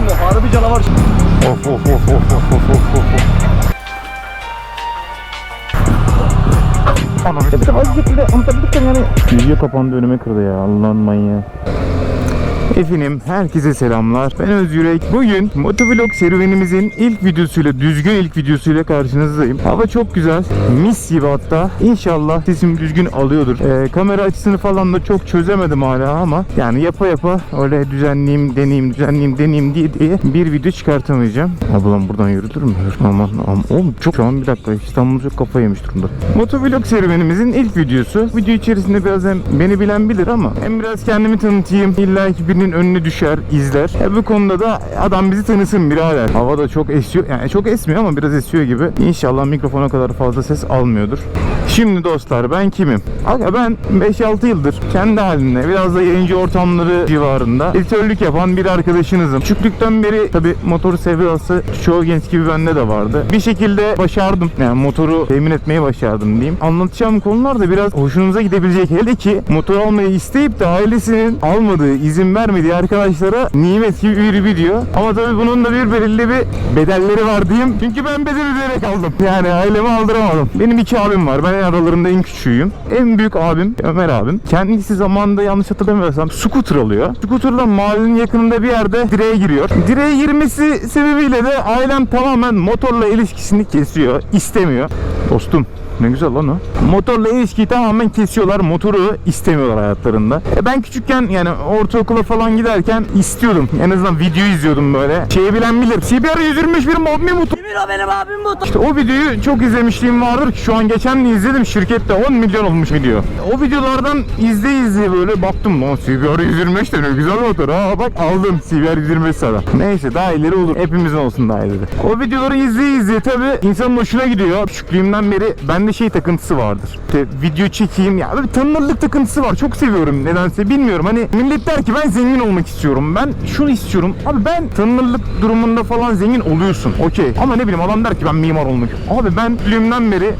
canavar. Harbi canavar. Of of of of of of of of. Anam. Bir de bazı şekilde anlatabildim yani. Video kapandı önüme kırdı ya Allah'ın manyağı. Efendim herkese selamlar. Ben Özgürek. Bugün motovlog serüvenimizin ilk videosuyla, düzgün ilk videosuyla karşınızdayım. Hava çok güzel. Mis gibi hatta. İnşallah sesim düzgün alıyordur. Ee, kamera açısını falan da çok çözemedim hala ama yani yapa yapa öyle düzenleyeyim, deneyeyim, düzenleyeyim, deneyeyim diye diye bir video çıkartamayacağım. Abi lan buradan yürütür mü? Aman aman. Oğlum çok şu an bir dakika İstanbul çok kafa yemiş durumda. Motovlog serüvenimizin ilk videosu. Video içerisinde biraz hem beni bilen bilir ama hem biraz kendimi tanıtayım. İlla ki birinin önüne düşer, izler. E bu konuda da adam bizi tanısın birader. Hava da çok esiyor. Yani çok esmiyor ama biraz esiyor gibi. İnşallah mikrofona kadar fazla ses almıyordur. Şimdi dostlar ben kimim? Aga ben 5-6 yıldır kendi halinde biraz da yayıncı ortamları civarında editörlük yapan bir arkadaşınızım. Küçüklükten beri tabi motor sevdası çoğu genç gibi bende de vardı. Bir şekilde başardım. Yani motoru temin etmeyi başardım diyeyim. Anlatacağım konular da biraz hoşunuza gidebilecek. Hele ki motor almayı isteyip de ailesinin almadığı, izin vermediği arkadaşlara nimet gibi bir video. Ama tabi bunun da bir belirli bir bedelleri var diyeyim. Çünkü ben bedel ödeyerek aldım. Yani aileme aldıramadım. Benim iki abim var. Ben aralarında en küçüğüyüm. En büyük abim Ömer abim. Kendisi zamanında yanlış hatırlamıyorsam scooter alıyor. Scooter'la mahallenin yakınında bir yerde direğe giriyor. Direğe girmesi sebebiyle de ailem tamamen motorla ilişkisini kesiyor. istemiyor. Dostum ne güzel lan o. Motorla ilişkiyi tamamen kesiyorlar. Motoru istemiyorlar hayatlarında. E ben küçükken yani ortaokula falan giderken istiyordum. En azından video izliyordum böyle. Şeyi bilen bilir. CBR 125 bir Mobmi motor. Kimin o benim abim bu? İşte o videoyu çok izlemişliğim vardır ki şu an geçen de izledim şirkette 10 milyon olmuş video. O videolardan izle izle böyle baktım lan CBR 125 de ne güzel motor ha bak aldım CBR 125 sana. Neyse daha ileri olur hepimizin olsun daha ileri. O videoları izle izle tabi insanın hoşuna gidiyor. Küçüklüğümden beri bende şey takıntısı vardır. İşte video çekeyim ya böyle tanınırlık takıntısı var çok seviyorum nedense bilmiyorum hani millet der ki ben zengin olmak istiyorum ben şunu istiyorum abi ben tanınırlık durumunda falan zengin oluyorsun okey ama ne bileyim adam der ki ben mimar olmak abi ben küçüklüğümden beri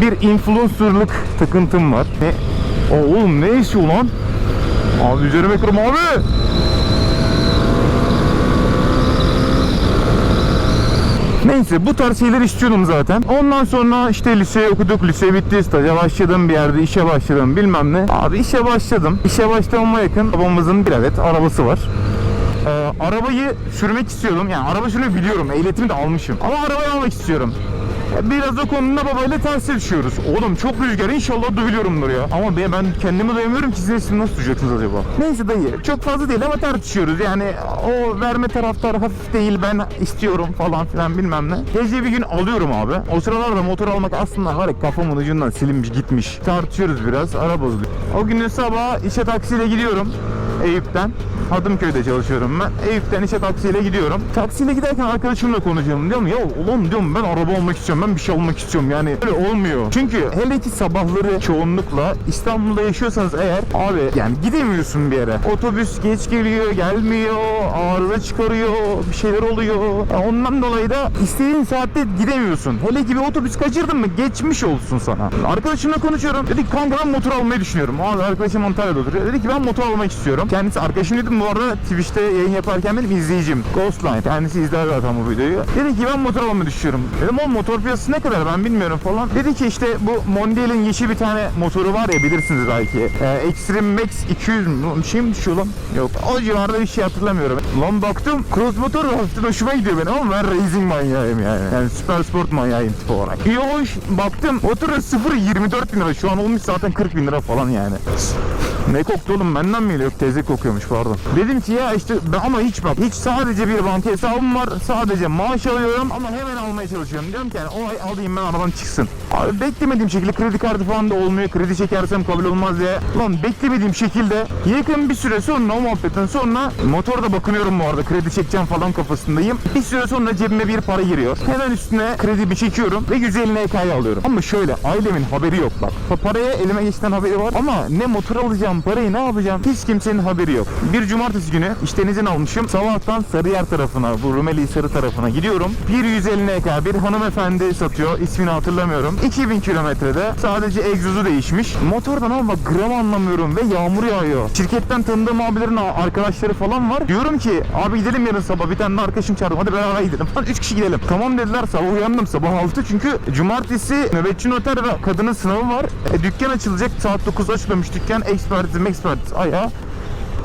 bir influencerlık takıntım var ne Aa, oğlum ne istiyor lan abi üzerime kırma abi Neyse bu tarz şeyler istiyordum zaten. Ondan sonra işte lise okuduk. Lise bitti. Staja başladım bir yerde. işe başladım bilmem ne. Abi işe başladım. İşe başlamama yakın babamızın bir adet arabası var. Ee, arabayı sürmek istiyordum. Yani araba sürmeyi biliyorum. Ehliyetimi de almışım. Ama arabayı almak istiyorum. Biraz o konuda babayla ters düşüyoruz. Oğlum çok rüzgar inşallah dövülüyorumdur ya. Ama ben, ben kendimi duyamıyorum ki siz nasıl duyacaksınız acaba? Neyse dayı çok fazla değil ama tartışıyoruz. Yani o verme taraftarı hafif değil ben istiyorum falan filan bilmem ne. Gece bir gün alıyorum abi. O sıralarda motor almak aslında var ya kafamın ucundan silinmiş gitmiş. Tartışıyoruz biraz ara bozuluyor. O günün sabahı işe taksiyle gidiyorum. Eyüp'ten. Hadımköy'de çalışıyorum ben. Eyüp'ten işe taksiyle gidiyorum. Taksiyle giderken arkadaşımla konuşuyorum. Diyorum ya ulan diyorum ben araba almak istiyorum. Ben bir şey almak istiyorum. Yani öyle olmuyor. Çünkü hele ki sabahları çoğunlukla İstanbul'da yaşıyorsanız eğer abi yani gidemiyorsun bir yere. Otobüs geç geliyor, gelmiyor, arıza çıkarıyor, bir şeyler oluyor. Ya ondan dolayı da istediğin saatte gidemiyorsun. Hele ki bir otobüs kaçırdın mı geçmiş olsun sana. Arkadaşımla konuşuyorum. Dedik kanka ben motor almayı düşünüyorum. Abi arkadaşım Antalya'da oturuyor. Dedi ki ben motor almak istiyorum. Kendisi arkadaşım dedim bu arada Twitch'te yayın yaparken benim izleyicim. Ghostline. Kendisi izler zaten bu videoyu. Dedi ki ben motor almayı düşünüyorum. Dedim o motor piyasası ne kadar ben bilmiyorum falan. Dedi ki işte bu Mondial'in yeşil bir tane motoru var ya bilirsiniz belki. Ee, Extreme Max 200 mü? Bir şey mi düşüyor lan? Yok. O civarda bir şey hatırlamıyorum. Lan baktım cross motor hafiften hoşuma gidiyor benim ama ben racing manyağıyım yani. Yani süper sport manyağıyım tip olarak. İyi hoş baktım motorun 0 24 bin lira. Şu an olmuş zaten 40 bin lira falan yani. Ne koktu oğlum benden mi geliyor? Teyze kokuyormuş pardon. Dedim ki ya işte ben ama hiç bak hiç sadece bir banka hesabım var. Sadece maaş alıyorum ama hemen almaya çalışıyorum. Diyorum ki yani o ay alayım ben araban çıksın. Abi beklemediğim şekilde kredi kartı falan da olmuyor. Kredi çekersem kabul olmaz diye. Lan beklemediğim şekilde yakın bir süre sonra o muhabbetten sonra motorda bakınıyorum bu arada. Kredi çekeceğim falan kafasındayım. Bir süre sonra cebime bir para giriyor. Hemen üstüne kredimi çekiyorum ve 150 EK'yı alıyorum. Ama şöyle ailemin haberi yok bak. Pa- Paraya elime geçten haberi var ama ne motor alacağım parayı ne yapacağım hiç kimsenin haberi yok. Bir cumartesi günü işten izin almışım. Sabahtan Sarıyer tarafına bu Rumeli Sarı tarafına gidiyorum. Bir 150 EK bir hanımefendi satıyor. İsmini hatırlamıyorum. 2000 kilometrede sadece egzozu değişmiş. Motordan ama gram anlamıyorum ve yağmur yağıyor. Şirketten tanıdığım abilerin arkadaşları falan var. Diyorum ki abi gidelim yarın sabah bir tane de arkadaşım çağırdım hadi beraber gidelim falan 3 kişi gidelim. Tamam dediler sabah uyandım sabah 6 çünkü cumartesi nöbetçi noter ve kadının sınavı var. E, dükkan açılacak saat 9'da açılıyormuş dükkan ekspertiz ekspertiz ayağa.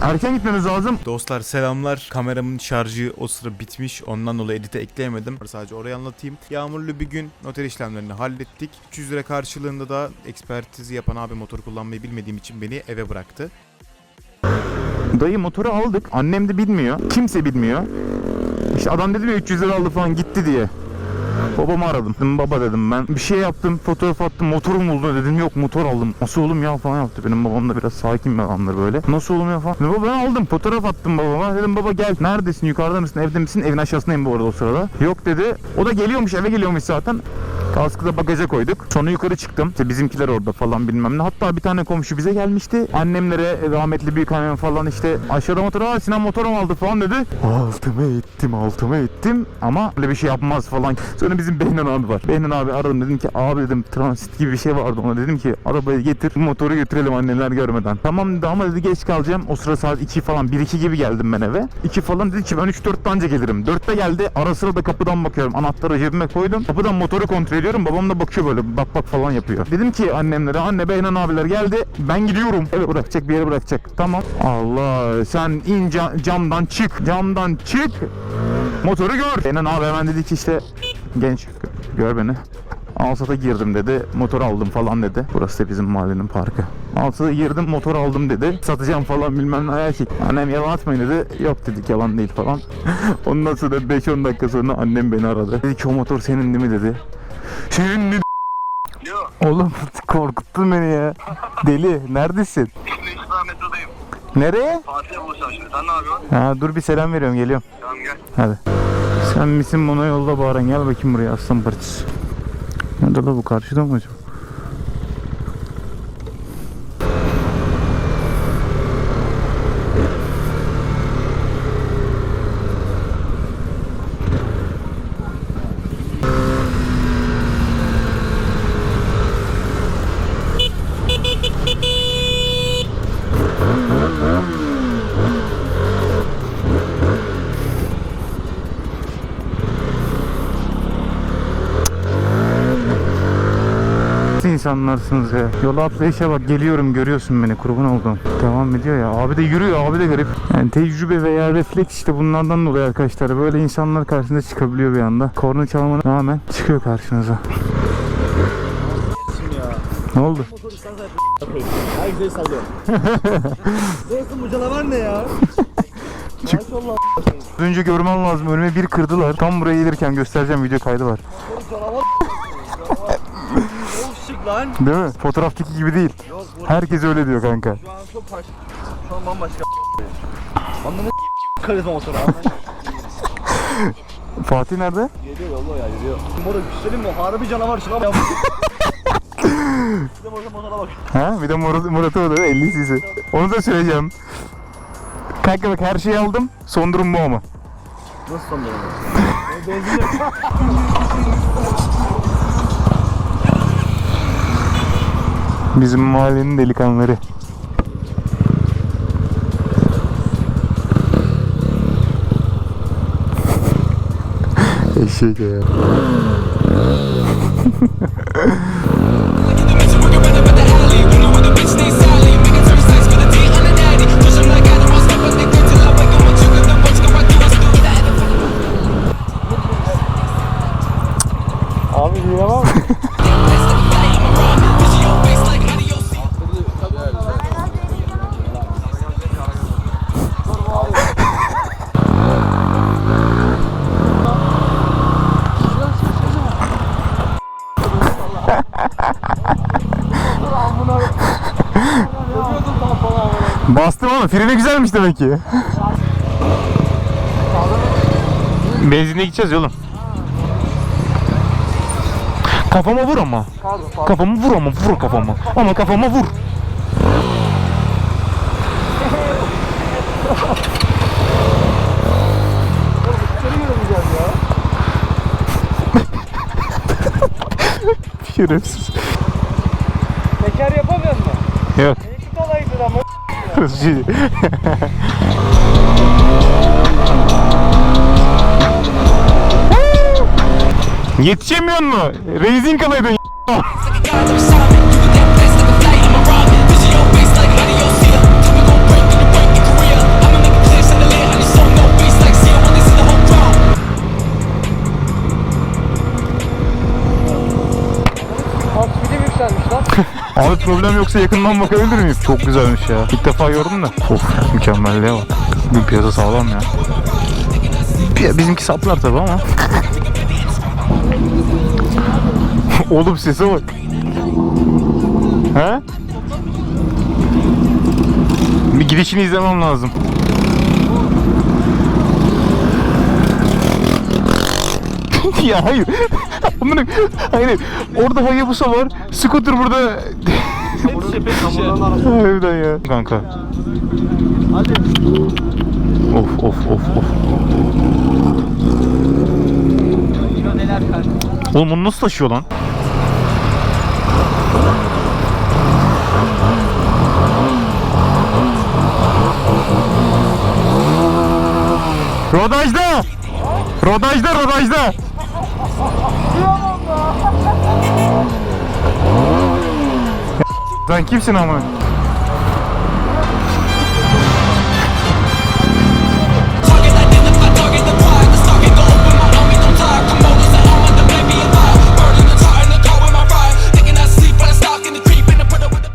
Erken gitmemiz lazım. Dostlar selamlar. Kameramın şarjı o sıra bitmiş. Ondan dolayı edite ekleyemedim. Sadece orayı anlatayım. Yağmurlu bir gün noter işlemlerini hallettik. 300 lira karşılığında da ekspertizi yapan abi motor kullanmayı bilmediğim için beni eve bıraktı. Dayı motoru aldık. Annem de bilmiyor. Kimse bilmiyor. İşte adam dedi ya 300 lira aldı falan gitti diye. Babamı aradım. Dedim, baba dedim ben. Bir şey yaptım, fotoğraf attım, motorum buldu dedim. Yok motor aldım. Nasıl oğlum ya falan yaptı. Benim babam da biraz sakin bir adamdır böyle. Nasıl oğlum ya falan. Dedim, baba ben aldım. Fotoğraf attım babama. Dedim baba gel. Neredesin? Yukarıda mısın? Evde misin? Evin aşağısındayım bu arada o sırada. Yok dedi. O da geliyormuş eve geliyormuş zaten. Kaskı da bagaja koyduk. Sonra yukarı çıktım. İşte bizimkiler orada falan bilmem ne. Hatta bir tane komşu bize gelmişti. Annemlere rahmetli büyük annem falan işte aşağıda motor aa Sinan motorum aldı falan dedi. Altıma ettim altıma ettim ama öyle bir şey yapmaz falan. Sonra bizim Behnen abi var. Behnen abi aradım dedim ki abi dedim transit gibi bir şey vardı ona dedim ki arabayı getir motoru götürelim anneler görmeden. Tamam dedi ama dedi geç kalacağım. O sıra saat 2 falan 1-2 gibi geldim ben eve. 2 falan dedi ki ben 3-4'te anca gelirim. 4'te geldi ara sıra da kapıdan bakıyorum. Anahtarı cebime koydum. Kapıdan motoru kontrol ediyorum. Babam da bakıyor böyle bak bak falan yapıyor. Dedim ki annemlere anne Beynan abiler geldi. Ben gidiyorum. Eve bırakacak bir yere bırakacak. Tamam. Allah sen in ca- camdan çık. Camdan çık. Motoru gör. Beynan abi hemen dedi ki işte genç gör beni. Alsat'a girdim dedi. Motor aldım falan dedi. Burası da bizim mahallenin parkı. Alsat'a girdim motor aldım dedi. Satacağım falan bilmem ne ayak Annem yalan atmayın dedi. Yok dedik yalan değil falan. Ondan sonra 5-10 dakika sonra annem beni aradı. Dedi ki o motor senin değil mi dedi. Senin dedi. Oğlum korkuttun beni ya. Deli neredesin? Şimdi metrodayım. Nereye? Fatih'e buluşacağım şimdi. Sen ne yapıyorsun? Ha dur bir selam veriyorum geliyorum. Tamam gel. Hadi. Sen misin bana yolda bağıran gel bakayım buraya aslan parçası. Nerede la bu karşıda mı acaba? Nasıl insanlarsınız ya? Yola atlayışa bak geliyorum görüyorsun beni kurban oldum. Devam ediyor ya. Abi de yürüyor abi de garip. Yani tecrübe veya refleks işte bunlardan dolayı arkadaşlar. Böyle insanlar karşınıza çıkabiliyor bir anda. Korna çalmana rağmen çıkıyor karşınıza. Ne oldu? Herkese sallıyorum. Dostum bu canavar ne ya? Az önce görmen lazım. Önüme bir kırdılar. Tam buraya gelirken göstereceğim video kaydı var. bu canavar Çok şık lan. Değil mi? Fotoğraftaki gibi değil. Yok Herkes öyle diyor kanka. şu an çok farklı. Şu an bambaşka. Anladın Karizma motoru. Fatih nerede? Geliyor yolda ya geliyor. Şey söyleyeyim mi? Harbi canavar şuna bak. Bir de motora bak. Ha? Bir de Murat, Murat'ı var 50 cc. Onu da söyleyeceğim. Kanka bak her şeyi aldım. Son durum bu ama. Nasıl son derece? Benzin yok. Bizim mahallenin delikanlıları. Eşek ya. Abi. Bastım ama freni güzelmiş demek ki. Benzinle gideceğiz oğlum. Kafama vur ama. Kafama vur ama vur kafama. Ama kafama vur. Şerefsiz. Teker yapamıyor musun? Yok. Kolaydır ama. Yetişemiyor mu? Raising alaydın problem yoksa yakından bakabilir miyiz? Çok güzelmiş ya. İlk defa gördüm de. Of mükemmelliğe bak. Bu piyasa sağlam ya. Bizimki saplar tabi ama. Oğlum sese bak. He? Bir gidişini izlemem lazım. ya hayır. Amına hayır. Orada Hayabusa var. Scooter burada. Kamuranın arası. Harbiden ya. Kanka. Hadi. Of of of of. Neler. Oğlum bunu nasıl taşıyor lan? Rodajda! Rodajda, rodajda! Sen kimsin ama?